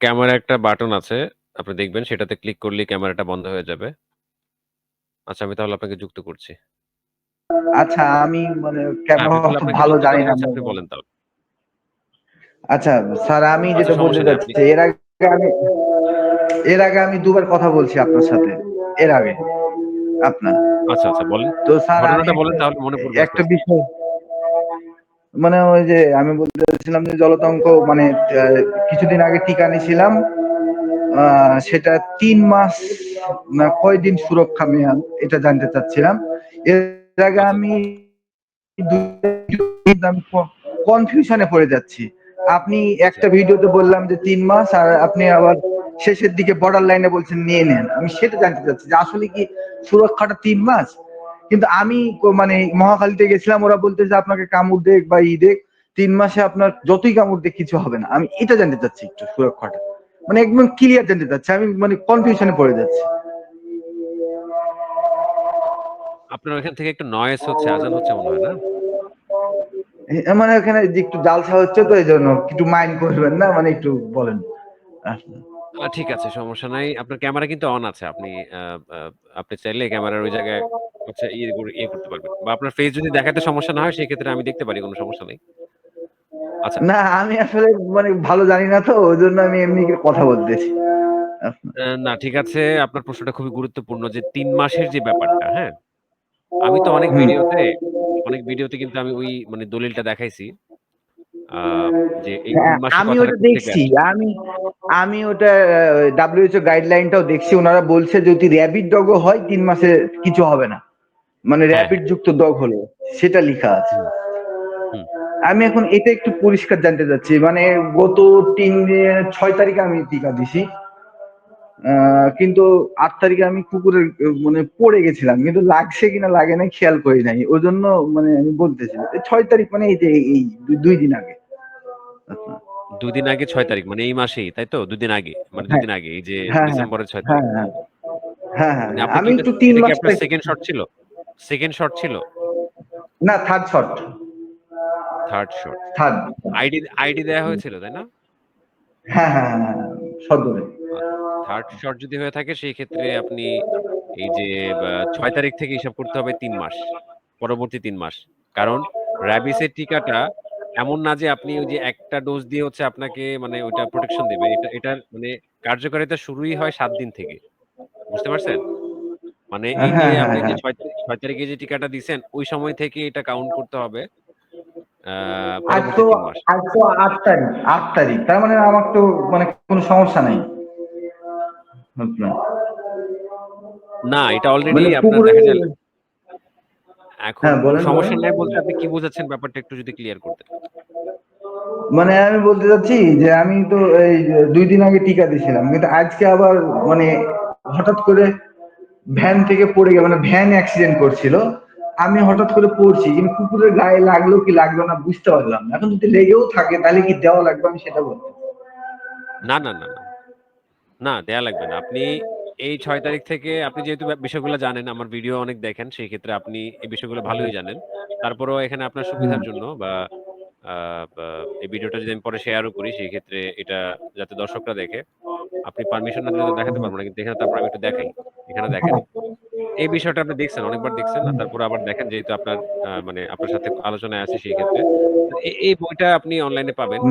Camera একটা button আছে। আপনি দেখবেন সেটাতে ক্লিক করলেই ক্যামেরাটা বন্ধ হয়ে যাবে। আচ্ছা আমি তাহলে আপনাকে যুক্ত করছি। আচ্ছা আমি মানে হ্যাঁ, ক্যামেরা তাহলে অত আপনাকে ভালো যুক্ত জানি করে না। দিচ্ছি, আপনি বলেন তাহলে। আচ্ছা স্যার আমি আচ্ছা যেটা বলতে সমস্যা নেই আপনি চাচ্ছি এর আগে আমি এর আগে আমি দুবার কথা বলছি আপনার সাথে। এর আগে আপনার। আচ্ছা, আচ্ছা বলেন। তো স্যার আমি ঘটনাটা বলেন একটা তাহলে মনে পড়বে আস্তে, একটা আস্তে। বিষয় মানে ওই যে আমি বলতে চাচ্ছিলাম যে জলতঙ্ক মানে কিছুদিন আগে টিকা নিয়েছিলাম। সেটা তিন মাস, না, কয়দিন সুরক্ষা মেয়াদ এটা জানতে চাচ্ছিলাম। এর আগে আমি। কনফিউশন পড়ে যাচ্ছি। আপনি। একটা ভিডিওতে বললাম যে তিন মাস, আর আপনি আবার শেষের দিকে বর্ডার লাইনে বলছেন নিয়ে নেন। আমি সেটা জানতে চাচ্ছি যে আসলে কি সুরক্ষাটা তিন মাস? কিন্তু আমি মানে মহাখালীতে গেছিলাম ওরা বলতেছে আপনাকে কামড় দেখ বা ই দেক ৩ মাসে আপনার যতই কামড় দেখ কিছু হবে না। আমি এটা জানতে চাচ্ছি একটু সুরক্ষাটা। মানে একদম ক্লিয়ার জানতে চাচ্ছি। আমি মানে কনফিউশন পড়ে যাচ্ছি। আপনার ওইখান থেকে একটু নয়েজ হচ্ছে, আজান হচ্ছে মনে হয় না? মানে ওখানে একটু জালসা হচ্ছে তো এজন্য একটু মাইন্ড করবেন না মানে একটু বলেন। ঠিক আছে সমস্যা নাই। আপনার ক্যামেরা কিন্তু অন আছে। আপনি আপনি চাইলে ক্যামেরার ওই জায়গায় হচ্ছে ইয়ে ইয়ে করতে পারবেন। বা আপনার ফেস যদি দেখাতে সমস্যা না হয় সেক্ষেত্রে আমি দেখতে পারি কোন সমস্যা নেই। আচ্ছা। না আমি আসলে মানে ভালো জানি না তো ওইজন্য আমি এমনি কথা বলতেছি। না ঠিক আছে। আপনার প্রশ্নটা খুবই গুরুত্বপূর্ণ যে ৩ মাসের যে ব্যাপারটা, হ্যাঁ? আমি তো অনেক ভিডিওতে অনেক ভিডিওতে কিন্তু আমি ওই মানে দলিলটা দেখাইছি। যে এই ৩ হ্যাঁ, আমি ওটা দেখছি। আমি আমি ওটা WHO গাইডলাইনটাও দেখছি। ওনারা বলছে যদি র‍্যাবিড ডগ হয় তিন মাসে কিছু হবে না। মানে হ্যাঁ। যুক্ত ডগ হলে সেটা লেখা আছে। আমি এখন এটা একটু পরিষ্কার জানতে চাচ্ছি। মানে গত তিন ছয় তারিখে আমি টিকা দিছি। কিন্তু আট তারিখে আমি কুকুরের মানে পড়ে গেছিলাম। কিন্তু লাগছে কিনা লাগে নাই খেয়াল করি নাই। ওই জন্য মানে আমি বলতেছি। ছয় তারিখ মানে এই যে এই দুই দিন আগে। আচ্ছা। ২ দিন আগে ছয় তারিখ মানে এই মাসেই, তাই তো? ২ দিন আগে। মানে ২ হ্যাঁ, আগে এই যে হ্যাঁ, হ্যাঁ, ডিসেম্বরের ৬ হ্যাঁ, তারিখ। হ্যাঁ, হ্যাঁ, মানে আমি একটু ৩ এটা কি আপনার মাসটা 2nd শট ছিল? 2nd শট ছিল? না third shot. Third shot. Third ID ID দেয়া হয়েছিল, তাই না? হ্যাঁ, হ্যাঁ, হ্যাঁ, হ্যাঁ। সদরে। 3rd শট যদি হয়ে থাকে সেই ক্ষেত্রে আপনি এই যে ৬ তারিখ থেকে হিসাব করতে হবে ৩ মাস। পরবর্তী ৩ মাস। কারণ র‍্যাবিসের টিকাটা এমন না যে আপনি ওই যে একটা ডোজ দিয়ে হচ্ছে আপনাকে মানে ওইটা প্রোটেকশন দেবে। এটা এটার মানে কার্যকারিতা শুরুই হয় ৭ দিন থেকে। বুঝতে পারছেন? মানে হ্যাঁ, এই যে হ্যাঁ, আপনি যে হ্যাঁ। ৬ তারিখ ৬ তারিখে যে টিকাটা দিছেন ওই সময় থেকে এটা কাউন্ট করতে হবে। আজ তো আজ তো ৮ তারিখ ৮ তারিখ। তার মানে আমার তো মানে কোন সমস্যা নাই। না, এটা অলরেডি আপনার দেখা যায় এখন হ্যাঁ। সমস্যা নাই বলতে আপনি কি বোঝাচ্ছেন ব্যাপারটা একটু যদি ক্লিয়ার করতেন। মানে আমি বলতে চাচ্ছি যে আমি তো এই দুই দিন আগে টিকা দিয়েছিলাম। কিন্তু আজকে আবার মানে হঠাৎ করে ভ্যান থেকে পড়ে গিয়ে মানে ভ্যান অ্যাক্সিডেন্ট করছিল। আমি হঠাৎ করে পড়ছি। কিন্তু কুকুরের গায়ে লাগল কি লাগল না বুঝতে পারলাম না। এখন যদি লেগেও থাকে তাহলে কি দেওয়া লাগবে আমি সেটা বলতে না, না, না, না। না, দেয়া লাগবে না। আপনি এই ছয় তারিখ থেকে আপনি যেহেতু বিষয়গুলো জানেন, আমার ভিডিও অনেক দেখেন, সেই ক্ষেত্রে আপনি এই বিষয়গুলো ভালোই জানেন। তারপরেও এখানে আপনার সুবিধার জন্য বা এই ভিডিওটা যদি আমি পরে শেয়ারও করি সেই ক্ষেত্রে এটা যাতে দর্শকরা দেখে। আপনি পারমিশন না দিলে দেখাতে পারব না। কিন্তু এখানে তারপর আমি একটু দেখাই। এখানে দেখেন। এই বিষয়টা আপনি দেখছেন, অনেকবার দেখছেন। আর তারপরে আবার দেখেন যেহেতু আপনার মানে আপনার সাথে আলোচনায় আছে সেই ক্ষেত্রে। এই বইটা আপনি অনলাইনে পাবেন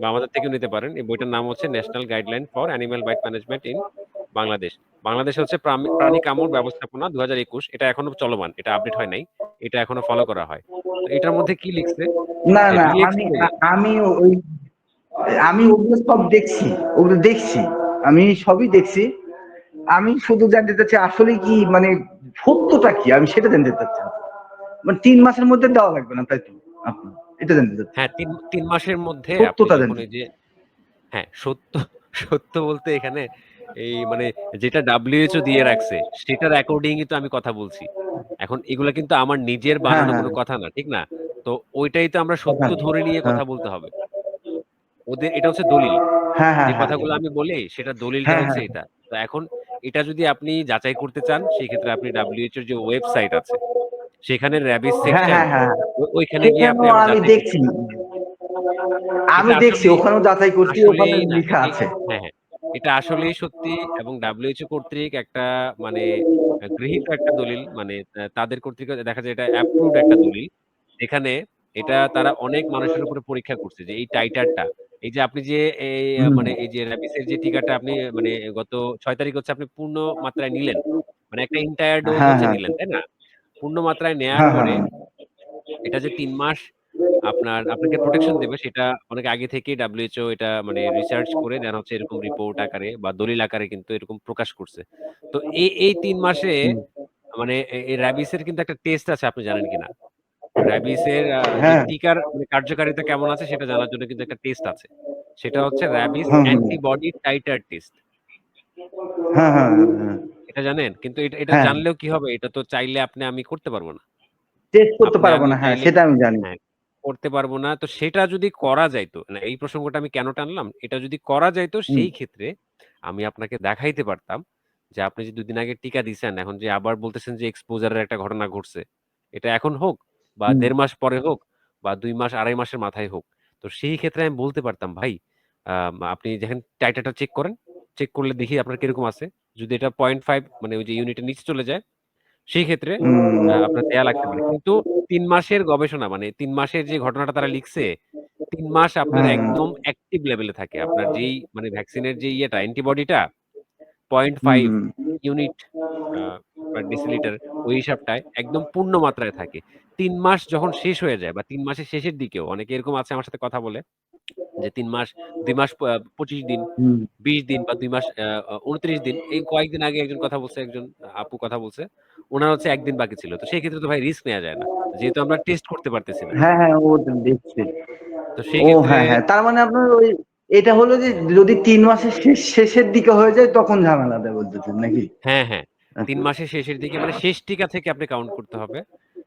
বা আমাদের থেকেও নিতে পারেন। এই বইটার নাম হচ্ছে national guideline for animal bite management in Bangladesh. Bangladesh হচ্ছে প্রাণী কামড় ব্যবস্থাপনা ২০২১ এটা এখনও চলমান। এটা আপডেট হয় নাই। এটা এখনও ফলো করা হয়। এটার মধ্যে কি লিখছে? না, না আমি আমি ওই আমি ওগুলো সব দেখছি। ওগুলো দেখছি। আমি সবই দেখছি। আমি শুধু জানতে চাচ্ছি আসলে কি মানে সত্যটা কি? আমি সেটা জানতে চাচ্ছি। মানে ৩ মাসের মধ্যে দেওয়া লাগবে না তাই তো? আপনার এটা জানতে চাচ্ছি। হ্যাঁ, ৩ ৩ মাসের মধ্যে সত্যটা জানতে যে হ্যাঁ, সত্য সত্য বলতে এখানে এই মানে যেটা WHO দিয়ে রাখছে সেটার অ্যাকর্ডিংই তো আমি কথা বলছি। এখন এগুলা কিন্তু আমার নিজের হ্যাঁ, বানানো হ্যাঁ। কোন কথা না। ঠিক না? তো ওইটাই তো আমরা সত্য ধরে নিয়ে হ্যাঁ। কথা বলতে হবে। ওদের এটা হচ্ছে দলিল। হ্যাঁ, হ্যাঁ, যে হ্যাঁ। কথাগুলো আমি বলি সেটা দলিলটা হ্যাঁ, হচ্ছে হ্যাঁ। এটা। তো এখন এটা যদি আপনি যাচাই করতে চান সেই ক্ষেত্রে আপনি WHO এর যে ওয়েবসাইট আছে সেখানে র‍্যাবিস হ্যাঁ, সেকশন হ্যাঁ, হ্যাঁ। ওইখানে গিয়ে আপনি আমি দেখছি। আমি দেখছি ওখানেও যাচাই করছি ওখানে লিখা আছে। হ্যাঁ, হ্যাঁ। এটা আসলেই সত্যি এবং WHO কর্তৃক একটা মানে গৃহীত একটা দলিল মানে তাদের কর্তৃক দেখা যায় এটা অ্যাপ্রুভড একটা দলিল। যেখানে এটা তারা অনেক মানুষের উপরে পরীক্ষা করছে যে এই টাইটারটা এই যে আপনি যে এই মানে এই যে র‍্যাবিসের যে টিকাটা আপনি মানে গত ৬ তারিখ হচ্ছে আপনি পূর্ণ মাত্রায় নিলেন। মানে একটা এন্টায়ার ডোজ হ্যাঁ, হচ্ছে হ্যাঁ। নিলেন, তাই না? পূর্ণ মাত্রায় নেয়ার হ্যাঁ, পরে। এটা যে ৩ মাস আপনার আপনাকে প্রোটেকশন দেবে সেটা অনেক আগে থেকেই WHO এটা মানে রিসার্চ করে দেন হচ্ছে এরকম রিপোর্ট আকারে বা দলিল আকারে কিন্তু এরকম প্রকাশ করছে। তো এই, এই তিন মাসে মানে এই র‍্যাবিসের কিন্তু একটা টেস্ট আছে আপনি জানেন কিনা? র‍্যাবিসের হ্যাঁ। টিকার মানে কার্যকারিতা কেমন আছে সেটা জানার জন্য কিন্তু একটা টেস্ট আছে। সেটা হচ্ছে র‍্যাবিস। Antibody titre test. হ্যাঁ, হ্যাঁ, হ্যাঁ, হ্যাঁ। এটা জানেন? কিন্তু এটা এটা হ্যাঁ। জানলেও কি হবে? এটা তো চাইলে আপনি আমি করতে পারব না। টেস্ট করতে পারব না। হ্যাঁ, সেটা আমি জানি। করতে পারব না। তো সেটা যদি করা যাইত, না এই প্রসঙ্গটা আমি কেন টানলাম? এটা যদি করা যাইত হুম। সেই ক্ষেত্রে আমি আপনাকে দেখাইতে পারতাম যে আপনি যে ২ দিন আগে টিকা দিছেন, এখন যে আবার বলতেছেন যে এক্সপোজার এর একটা ঘটনা ঘটছে। এটা এখন হোক বা হুম। ১.৫ মাস পরে হোক বা ২ মাস ২.৫ মাসের মাথায় হোক। তো সেই ক্ষেত্রে আমি বলতে পারতাম, "ভাই আ আপনি দেখেন টাইটারটা চেক করেন। চেক করলে দেখি আপনার কীরকম আছে। যদি এটা 0.5 মানে ওই যে ইউনিটের নিচে চলে যায়, সেই ক্ষেত্রে আপনার দেয়া লাগতে পারে।" কিন্তু তিন মাসের গবেষণা মানে তিন মাসের যে ঘটনাটা তারা লিখছে, তিন মাস আপনার। একদম অ্যাক্টিভ লেভেলে থাকে। আপনার যেই মানে ভ্যাকসিনের যে ইয়েটা অ্যান্টিবডিটা পয়েন্ট 0.5 হুম। ইউনিট পার ডেসিলিটার ওই হিসাবটায় একদম পূর্ণ মাত্রায় থাকে। তিন মাস যখন শেষ হয়ে যায় বা তিন মাসের শেষের দিকেও অনেকে এরকম আছে আমার সাথে কথা বলে যে তিন মাস, দুই মাস পঁচিশ দিন, বিশ দিন বা দুই মাস ২৯ দিন। এই কয়েকদিন আগে একজন কথা বলছে, একজন আপু কথা বলছে। উনার হচ্ছে একদিন বাকি ছিল। তো সেই ক্ষেত্রে তো ভাই রিস্ক নেওয়া যায় না। যেহেতু আমরা টেস্ট করতে পারতেছি না। হ্যাঁ, হ্যাঁ, ও দেখছি। তো সেই ক্ষেত্রে হ্যাঁ, হ্যাঁ। তার মানে আপনার ওই এটা হলো যে। যদি তিন মাসের শেষ শেষের দিকে হয়ে যায় তখন ঝামেলা দেয় বলতেছেন নাকি? হ্যাঁ, হ্যাঁ। ৩ আচ্ছা। মাসের শেষের দিকে মানে শেষ টিকা থেকে আপনি কাউন্ট করতে হবে।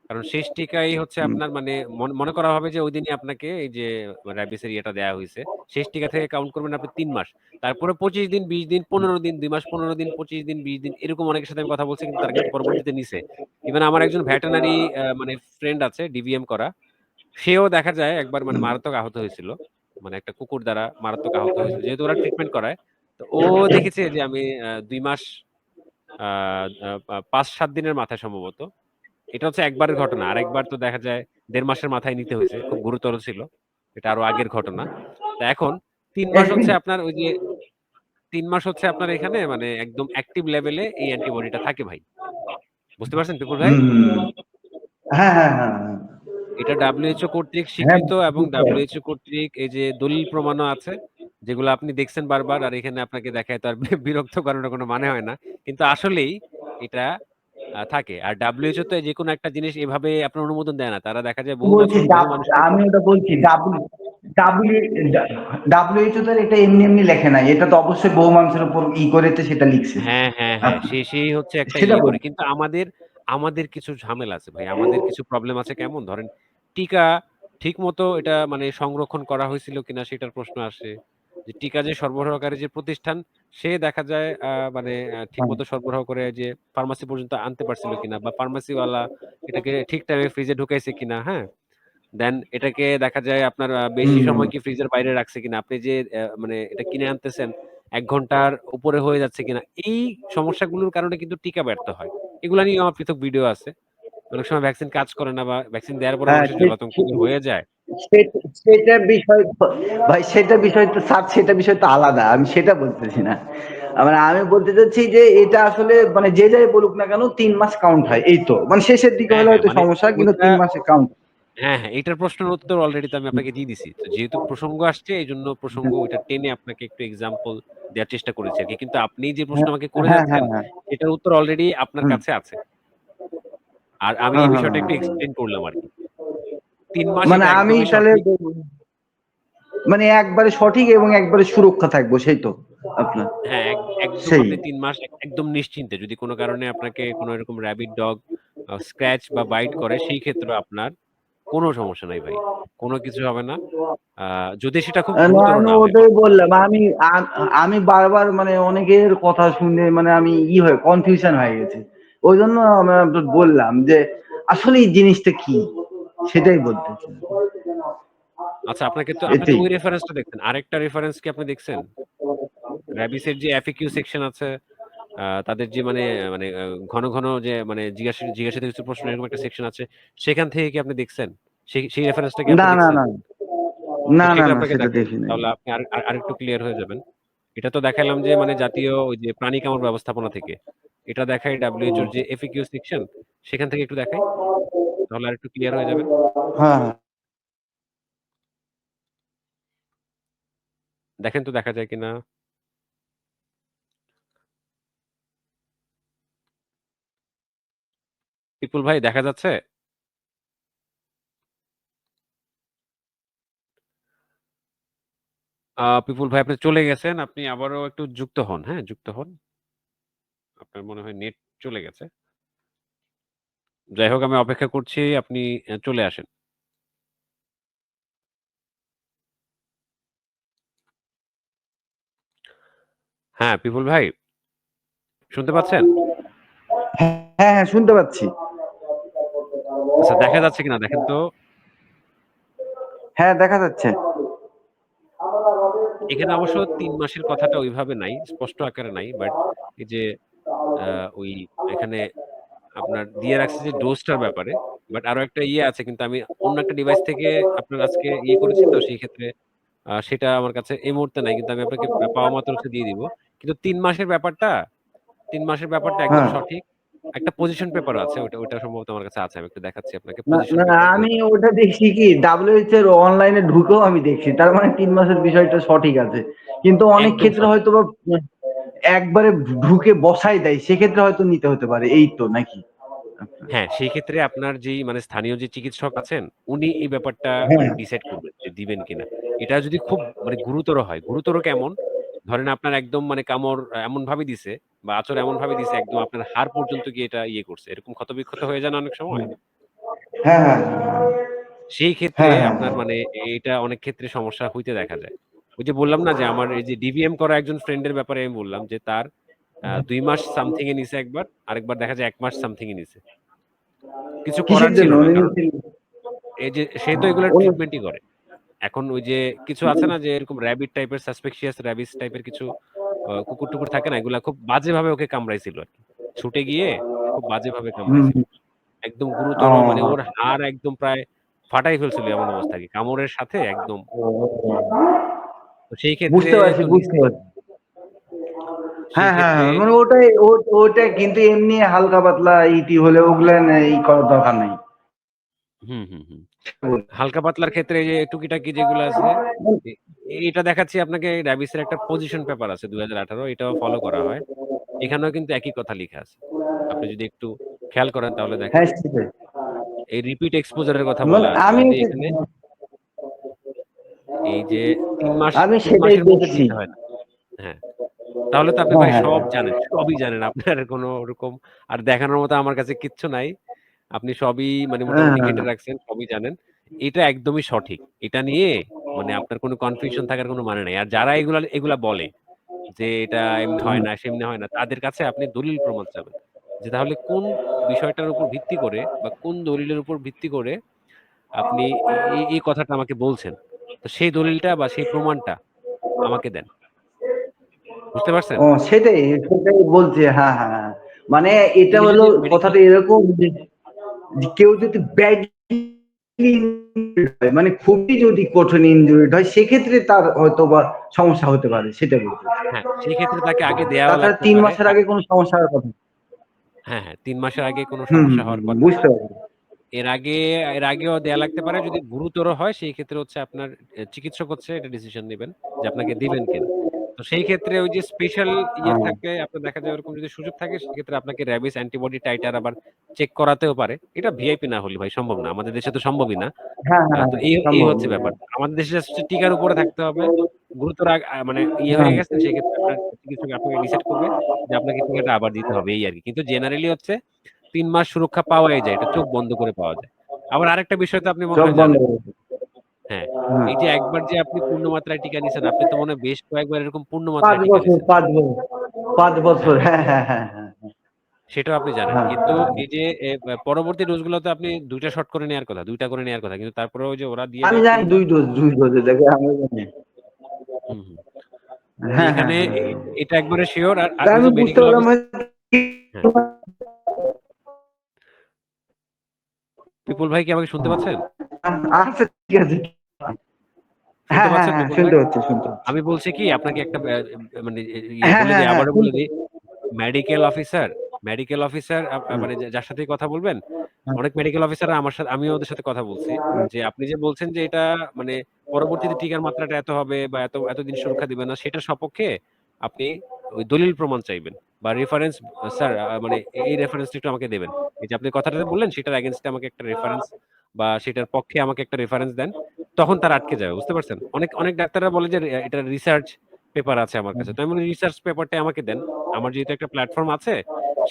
কারণ শেষ টিকাই হচ্ছে আপনার মানে মনে করা হবে যে ঐদিনই আপনাকে এই যে র‍্যাবিসের ইয়েটা দেয়া হয়েছে শেষ টিকা থেকে কাউন্ট করবেন আপনি ৩ মাস। তারপরে ২৫ দিন, ২০ দিন, ১৫ দিন, দুই মাস ১৫ দিন, ২৫ দিন, ২০ দিন এরকম অনেকের সাথে আমি কথা বলছি কিন্তু তারা পরবর্তীতে নিছে। ইভেন আমার একজন ভেটেরিনারি মানে ফ্রেন্ড আছে ডিভিএম করা। সেও দেখা যায় একবার মানে মারাত্মক আহত হয়েছিল। মানে একটা কুকুর দ্বারা মারাত্মক আহত হয়েছিল। যেহেতু ওরা ট্রিটমেন্ট করায়। তো ও দেখেছে যে আমি ২ মাস আ আ পা ৫-৭ দিনের মাথায় সম্ভবত। এটা হচ্ছে একবারের ঘটনা। আর একবার তো দেখা যায় দেড় মাসের মাথায় নিতে হইছে। খুব গুরুতর ছিল। এটা আরও আগের ঘটনা। এখন ৩ মাস হচ্ছে আপনার ওই যে ৩ মাস হচ্ছে আপনার এখানে মানে একদম অ্যাক্টিভ লেভেলে এই অ্যান্টিবডিটা থাকে ভাই। বুঝতে পারছেন বিপুল ভাই? হ্যাঁ, হ্যাঁ, হ্যাঁ, হ্যাঁ। এটা WHO কর্তৃক হ্যাঁ, স্বীকৃত এবং। WHO কর্তৃক এই যে দলিল প্রমাণও আছে। যেগুলো আপনি দেখছেন বারবার আর এখানে আপনাকে দেখায় তো আর বিরক্ত করানোর কোনো মানে হয় না। কিন্তু আসলেই এটা আ থাকে। আর WHO তো যেকোনো একটা জিনিস এভাবে আপনার অনুমোদন দেয় না। তারা দেখা যায় বহু বলছি বছর বহু আমি ওটা বলছি ডাবল ডাব্লিউ ডা WHO তো আর এটা এমনি, এমনি লেখে নাই। এটা তো অবশ্যই বহু মানুষের উপর ই করেতে সেটা লিখছে। হ্যাঁ, হ্যাঁ, হ্যাঁ। সে সেই হচ্ছে একটা সেটা ইয়ে করে। বলছি। কিন্তু আমাদের, আমাদের কিছু ঝামেলা আছে ভাই। আমাদের কিছু প্রবলেম আছে কেমন? ধরেন টিকা ঠিকমতো এটা মানে সংরক্ষণ করা হয়েছিল কিনা সেটার প্রশ্ন আসে। যে টিকা যে সরবরাহকারী যে প্রতিষ্ঠান সে দেখা যায় মানে। ঠিকমতো সরবরাহ করে যে ফার্মেসি পর্যন্ত আনতে পারছিল কিনা বা ফার্মেসিওয়ালা এটাকে ঠিক টাইমে ফ্রিজে ঢুকাইছে কিনা, হ্যাঁ? দেন এটাকে দেখা যায় আপনার বেশি সময় কি ফ্রিজের বাইরে রাখছে কিনা? আপনি যে মানে এটা কিনে আনতেছেন এক ঘণ্টার উপরে হয়ে যাচ্ছে কিনা? এই সমস্যাগুলোর কারণে কিন্তু টিকা ব্যর্থ হয়। এগুলা নিয়ে আমার পৃথক ভিডিও আছে। অনেক সময় ভ্যাকসিন কাজ করে না বা ভ্যাকসিন দেওয়ার পরে হ্যাঁ, হয়ে যায় সে সেটার বিষয় ভাই সেটা বিষয় তো স্যার সেটা বিষয় তো আলাদা। আমি সেটা বলতেছি না। মানে আমি বলতে চাচ্ছি যে এটা আসলে মানে যে যাই বলুক না কেন তিন মাস কাউন্ট হয়। এই তো। মানে শেষের দিকে হ্যাঁ, হলে হ্যাঁ। হয়তো মানে সমস্যা কিন্তু ৩ মাসে কাউন্ট। হ্যাঁ, হ্যাঁ। এটার প্রশ্নের উত্তর অলরেডি তো আমি আপনাকে দিয়ে দিছি। তো যেহেতু প্রসঙ্গ আসছে এই জন্য প্রসঙ্গ ওইটা টেনে আপনাকে একটু এক্সাম্পল দেওয়ার চেষ্টা করেছি আরকি। কিন্তু আপনি যে প্রশ্ন হ্যাঁ, আমাকে করে হ্যাঁ, যাচ্ছেন হ্যাঁ, হ্যাঁ। উত্তর অলরেডি আপনার কাছে আছে। আর আমি হ্যাঁ, এই হ্যাঁ, বিষয়টা একটু হ্যাঁ। এক্সপ্লেইন করলাম আরকি। ৩ মাস মানে আমি তাহলে মানে একবারে সঠিক এবং একবারে সুরক্ষা থাকব সেই তো আপনার? হ্যাঁ, একদম ৩ মাস একদম নিশ্চিন্তে যদি কোন কারণে আপনাকে কোন এরকম র‍্যাবিড ডগ স্ক্র্যাচ বা বাইট করে সেই ক্ষেত্রেও আপনার কোন সমস্যা নাই ভাই। কোন কিছু হবে না। যদি সেটা খুব আমি ওটাই বললাম। আমি আমি বারবার মানে অনেকের কথা শুনে মানে আমি ই হয়ে কনফিউশন হয়ে গেছি। ওইজন্য আমি আপনাকে বললাম যে আসলে এই জিনিসটা কি? সেটাই বলতে। আচ্ছা আপনাকে তো আপনি। ওই রেফারেন্সটা দেখছেন। আরেকটা রেফারেন্স কি আপনি দেখছেন? র‍্যাবিসের যে FAQ সেকশন আছে, তাদের যে মানে মানে ঘন, ঘন যে মানে জিজ্ঞাসা জিজ্ঞাসিত কিছু প্রশ্ন এরকম একটা সেকশন আছে। সেখান থেকে কি আপনি দেখছেন? সেই রেফারেন্সটা কি না, না, না। না, না, সেটা। তাহলে আপনি আর আর আরেকটু ক্লিয়ার হয়ে যাবেন। এটা তো দেখাইলাম যে মানে জাতীয় ওই যে প্রাণী কামড় ব্যবস্থাপনা থেকে। এটা দেখাই WHO র যে FAQ সেকশন সেখান থেকে একটু দেখাই। তাহলে আরেকটু ক্লিয়ার হয়ে যাবেন। হ্যাঁ, হ্যাঁ। দেখেন তো দেখা যায় কিনা? বিপুল ভাই দেখা যাচ্ছে? আ বিপুল ভাই আপনি চলে গেছেন। আপনি আবারও একটু যুক্ত হন, হ্যাঁ? যুক্ত হন। আপনার মনে হয় নেট চলে গেছে। যাই হোক আমি অপেক্ষা করছি আপনি চলে আসেন। হ্যাঁ, বিপুল ভাই। শুনতে পাচ্ছেন? হ্যাঁ, হ্যাঁ শুনতে পাচ্ছি। আচ্ছা দেখা যাচ্ছে কিনা দেখেন তো? হ্যাঁ, দেখা যাচ্ছে। এখানে অবশ্য তিন মাসের কথাটা ওইভাবে নাই। স্পষ্ট আকারে নাই। বাট এই যে ওই এখানে আপনার দিয়ে রাখছে যে ডোজটার ব্যাপারে। বাট আরও একটা ইয়ে আছে কিন্তু আমি অন্য একটা ডিভাইস থেকে আপনার আজকে ইয়ে করেছি তো সেই ক্ষেত্রে সেটা আমার কাছে এই মুহূর্তে নাই। কিন্তু আমি আপনাকে পাওয়া মাত্র দিয়ে দিব। কিন্তু তিন মাসের ব্যাপারটা তিন মাসের ব্যাপারটা একদম হ্যাঁ। সঠিক। একটা পজিশন পেপার আছে। ওটা ওটা সম্ভবত আমার কাছে আছে। আমি একটু দেখাচ্ছি আপনাকে। না, আমি ওটা দেখছি কি WHO এর অনলাইনে ঢুকেও আমি দেখছি। তার মানে তিন মাসের বিষয়টা সঠিক আছে। কিন্তু অনেক ক্ষেত্রে সঠিক। একবারে ঢুকে বসায় দেয়। সেক্ষেত্রে হয়তো নিতে হতে পারে। এই তো নাকি? হ্যাঁ, সেই ক্ষেত্রে আপনার যে মানে স্থানীয় যে চিকিৎসক আছেন, উনি এই ব্যাপারটা মানে হ্যাঁ। ডিসাইড করবেন যে দিবেন কিনা। এটা যদি খুব মানে গুরুতর হয়, গুরুতর কেমন? ধরেন আপনার একদম মানে কামড় এমনভাবে দিছে বা আচর এমন ভাবে দিছে একদম আপনার হাড় পর্যন্ত গিয়ে এটা ইয়ে করছে। এরকম ক্ষতবিক্ষত হয়ে যায় না অনেক সময়? হ্যাঁ, হ্যাঁ। সেই ক্ষেত্রে হ্যাঁ, আপনার। মানে এটা অনেক ক্ষেত্রে সমস্যা হইতে দেখা যায়। ওই যে বললাম না যে আমার এই যে ডিভিএম করা একজন ফ্রেন্ডের ব্যাপারে আমি বললাম যে তার দুই মাস সামথিং এ নিছে একবার, আরেকবার দেখা যায় এক মাস সামথিং এ নিছে। কিছু করার ছিল এই যে সে তো এগুলার উনি ট্রিটমেন্টই করে। এখন ওই যে কিছু আছে না যে এরকম র‍্যাবিট টাইপের সাসপেকশিয়াস র‍্যাবিস টাইপের কিছু কুকুর-টুকুর থাকে না? এগুলা খুব বাজে ভাবে ওকে কামড়াইছিল আরকি। ছুটে গিয়ে খুব বাজে ভাবে কামড়াইছিল। একদম গুরুতর মানে ওর হাড় একদম প্রায় ফাটাই ফেলছিল এমন অবস্থা আরকি। কামড়ের সাথে একদম তো সেই ক্ষেত্রে বুঝতে পারছি, বুঝতে পারছি। হ্যাঁ, হ্যাঁ, হ্যাঁ। মানে ওটাই ওটা কিন্তু এমনি হালকা পাতলা ইটি হলে ওগুলা না ই করার দরকার নাই। হুম, হুম, হুম। হালকা পাতলার ক্ষেত্রে যে টুকিটাকি যেগুলো আছে এটা দেখাচ্ছি আপনাকে র‍্যাবিসের একটা পজিশন পেপার আছে ২০১৮ এটাও ফলো করা হয়। এখানেও কিন্তু একই কথা লিখা আছে। আপনি যদি একটু খেয়াল করেন তাহলে দেখেন। হ্যাঁ, এই রিপিট এক্সপোজার এর কথা মানে বলা আমি এখানে এই যে ৩ মাস আমি সেটাই দেখছি। হয়। তাহলে তো আপনি হ্যাঁ, ভাই হ্যাঁ, সব হ্যাঁ। জানেন, সবই জানেন। আপনার কোনো ওরকম আর দেখানোর মতো আমার কাছে কিচ্ছু নাই। আপনি সবই মানে মোটামুটি। ঘেঁটে রাখছেন, সবই জানেন। এটা একদমই সঠিক। এটা নিয়ে মানে আপনার কোনো কনফিউশন থাকার কোনো মানে নাই। আর যারা এগুলা এগুলা বলে যে এটা এমনি হয় না, সেমনি হয় না, তাদের কাছে আপনি দলিল প্রমাণ চাবেন। যে তাহলে কোন বিষয়টার উপর ভিত্তি করে বা কোন দলিলের উপর ভিত্তি করে আপনি এই কথাটা আমাকে বলছেন। তো সেই দলিলটা বা সেই প্রমাণটা আমাকে দেন। বুঝতে পারছেন? ও সেটাই, সেটাই বলছি। হ্যাঁ, হ্যাঁ, হ্যাঁ। মানে এটা হলো কথাটা এরকম কেউ যদি হয় মানে খুবই যদি কঠিন ইনজুরিড হয় সেক্ষেত্রে তার হয়তো বা সমস্যা হতে পারে। সেটা বলতে হ্যাঁ, সেক্ষেত্রে তাকে আগে দেওয়া তাছাড়া ৩ মাসের আগে কোনো সমস্যা হওয়ার কথা। হ্যাঁ, হ্যাঁ। তিন মাসের আগে কোনো সমস্যা হওয়ার কথা বুঝতে পারছি। এর আগে এর আগেও দেয়া লাগতে পারে। যদি গুরুতর হয় সেই ক্ষেত্রে হচ্ছে আপনার চিকিৎসক হচ্ছে এটা ডিসিশন নিবেন যে আপনাকে দিবেন কিনা। তো সেই ক্ষেত্রে ওই যে স্পেশাল ইয়ে হ্যাঁ। থাকে আপনার দেখা যায় ওরকম যদি সুযোগ থাকে সেক্ষেত্রে আপনাকে র‍্যাবিস অ্যান্টিবডি টাইটার আবার চেক করাতেও পারে। এটা ভিআইপি না হলে ভাই সম্ভব না। আমাদের দেশে তো সম্ভবই না। হ্যাঁ, হ্যাঁ, তো। এই হচ্ছে ব্যাপার। আমাদের দেশে হচ্ছে টিকার উপরে থাকতে হবে। গুরুতর মানে ইয়ে হ্যাঁ। গেছেন সেক্ষেত্রে আপনার চিকিৎসক আপনাকে ডিসাইড করবে যে আপনাকে টিকাটা আবার দিতে হবে এই আর কি কিন্তু জেনারেলি হচ্ছে ৩ মাস সুরক্ষা পাওয়াই যায়। এটা চোখ বন্ধ করে পাওয়া যায়। আবার আরেকটা বিষয় তো আপনি মনে হয় জানেন। এই যে একবার যে আপনি পূর্ণ মাত্রায় টিকা নিছেন, আপনি তো মনে হয় বেশ কয়েকবার এরকম পূর্ণ মাত্রায় টিকা বছর, নিছেন। ৫ বছর, ৫ বছর। হ্যাঁ। হ্যাঁ, হ্যাঁ। সেটাও আপনি জানেন। কিন্তু। এই যে পরবর্তী ডোজগুলোতে আপনি ২ টা শট করে নেয়ার কথা, ২ টা করে নেয়ার কথা। কিন্তু তারপরেও ওই যে ওরা দিয়ে আমি জানি ৩ টা ২ ডোজ, ২ ডোজে দেখে আমিও জানি। হুম, হুম। এইখানে এ হ্যাঁ। এটা একবারে সিওর আর, আমি বুঝতে পারলাম বিপুল ভাই কি আমাকে শুনতে পাচ্ছেন? আচ্ছা ঠিক আছে। হ্যাঁ, হ্যাঁ। আমি বলছি কি আপনাকে একটা মানে ইয়ে হ্যাঁ, আবারও বলে দেই। Medical officer, medical officer. মানে যার সাথেই কথা বলবেন, অনেক মেডিকেল অফিসাররা আমার সাথে আমিও ওদের সাথে কথা বলছি। যে আপনি যে বলছেন যে এটা মানে পরবর্তীতে টিকার মাত্রাটা এত হবে বা এত এতদিন সুরক্ষা দিবে না সেটার সপক্ষে আপনি ওই দলিল প্রমাণ চাইবেন বা রেফারেন্স স্যার মানে এই রেফারেন্সটা একটু আমাকে দেবেন। এই যে আপনি কথাটা বললেন সেটার এগেইনস্ট এ আমাকে একটা রেফারেন্স বা সেটার পক্ষে আমাকে একটা রেফারেন্স দেন। তখন তারা আটকে যাবে। বুঝতে পারছেন? অনেক, অনেক ডাক্তাররা বলে যে এটা রিসার্চ পেপার আছে আমার কাছে। তো আমি রিসার্চ পেপারটা আমাকে দেন। আমার যেহেতু একটা প্ল্যাটফর্ম আছে,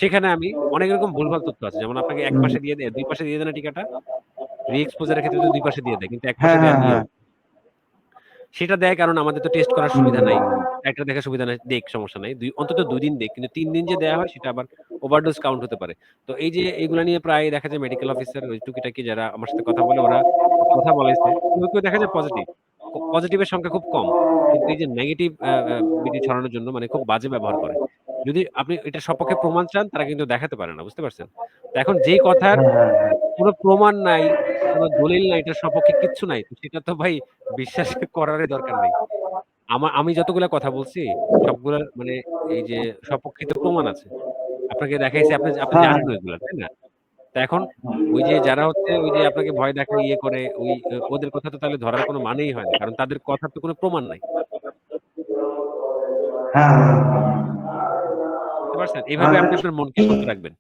সেখানে আমি অনেক রকম ভুলভাল তথ্য আছে। যেমন আপনাকে এক পাশে দিয়ে দেয়, দুই পাশে দিয়ে দেয় না টিকাটা? রি-এক্সপোজার এর ক্ষেত্রে তো ২ পাশে দিয়ে দেয়। কিন্তু ১ পাশে হ্যাঁ, দেওয়ার হ্যাঁ, নিয়ম। হ্যাঁ। সেটা দেয় কারণ আমাদের তো টেস্ট করার সুবিধা নাই। একটা দেখার সুবিধা নাই। দেখ সমস্যা নাই। দুই অন্তত দুই দিন দেখ কিন্তু তিন দিন যে দেয়া হয় সেটা আবার ওভারডোজ কাউন্ট হতে পারে। তো এই যে এগুলা নিয়ে প্রায় দেখা যায় মেডিকেল অফিসার ওই টুকিটাকি যারা আমার সাথে কথা বলে ওরা কথা বলাইছে। কেউ, দেখা যায় পজিটিভ। ক পজিটিভ এর সংখ্যা খুব কম। কিন্তু এই যে নেগেটিভ আ ছড়ানোর জন্য মানে খুব বাজে ব্যবহার করে। যদি আপনি এটার সপক্ষে প্রমাণ চান তারা কিন্তু দেখাতে পারে না। বুঝতে পারছেন? এখন যেই কথার হ্যাঁ, হ্যাঁ, হ্যাঁ। কোন প্রমাণ নাই, কোনো দলিল নাই, এটার সপক্ষে কিচ্ছু নাই। তো সেটা তো ভাই বিশ্বাস করারই দরকার নেই। আমা আমি যতগুলা কথা বলছি সবগুলার মানে এই যে সপক্ষিত প্রমাণ আছে। আপনাকে দেখাইছি আপনি আপনি হ্যাঁ, জানেনও হ্যাঁ। তাই না? তো এখন ওই যে যারা হচ্ছে ওই যে আপনাকে ভয় দেখায় ইয়ে করে ওই ওদের কথা তো তাহলে ধরার কোনো মানেই হয় না। কারণ তাদের কথার তো কোনো প্রমাণ নাই। হ্যাঁ? এভাবে আপনি আপনার মনকে শান্ত রাখবেন।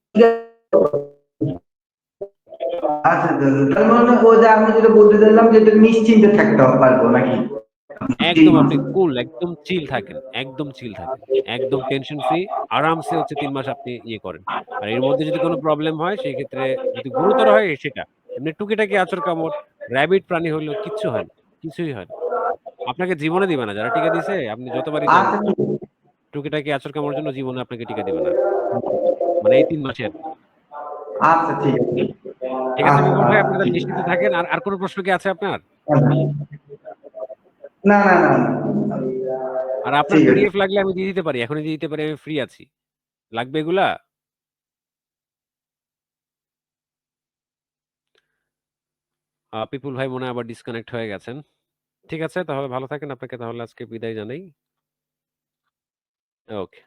আচ্ছা। তার মানে ও যে আমি যেটা বলতে চাইলাম যে নিশ্চিন্তে থাকতে পারব নাকি? একদম আপনি কুল, একদম চিল থাকেন। একদম চিল থাকেন। একদম টেনশন ফ্রি আরামসে হচ্ছে ৩ মাস আপনি ইয়ে করেন। আর এর মধ্যে যদি কোন প্রবলেম হয় সেই ক্ষেত্রে যদি গুরুতর হয় সেটা। এমনি টুকিটাকি আঁচড়-কামড়, র‍্যাবিট প্রাণী হইলেও কিচ্ছু হয় না। কিছুই হয় না। আপনাকে জীবনে দিবে না। যারা টিকা দিছে আপনি যতবারই আচ্ছা টুকিটাকি আঁচড়-কামড়ের জন্য জীবনে আপনাকে টিকা দিবে না মানে এই তিন মাসে। আচ্ছা ঠিক আছে। ঠিক আছে বিপুল ভাই আপনি তাহলে ঠিক নিশ্চিন্ত আছে। থাকেন। আর, আর কোন প্রশ্ন কি আছে আপনার? না, না, না, না। আর আপনার পিডিএফ লাগলে আমি দিয়ে দিতে পারি। এখনই দিয়ে দিতে পারি আমি ফ্রি আছি। লাগবে এগুলা? আ ভাই মনে হয় আবার ডিসকানেক্ট হয়ে গেছেন। ঠিক আছে তাহলে ভালো থাকেন। আপনাকে তাহলে আজকে বিদায় জানাই। ওকে।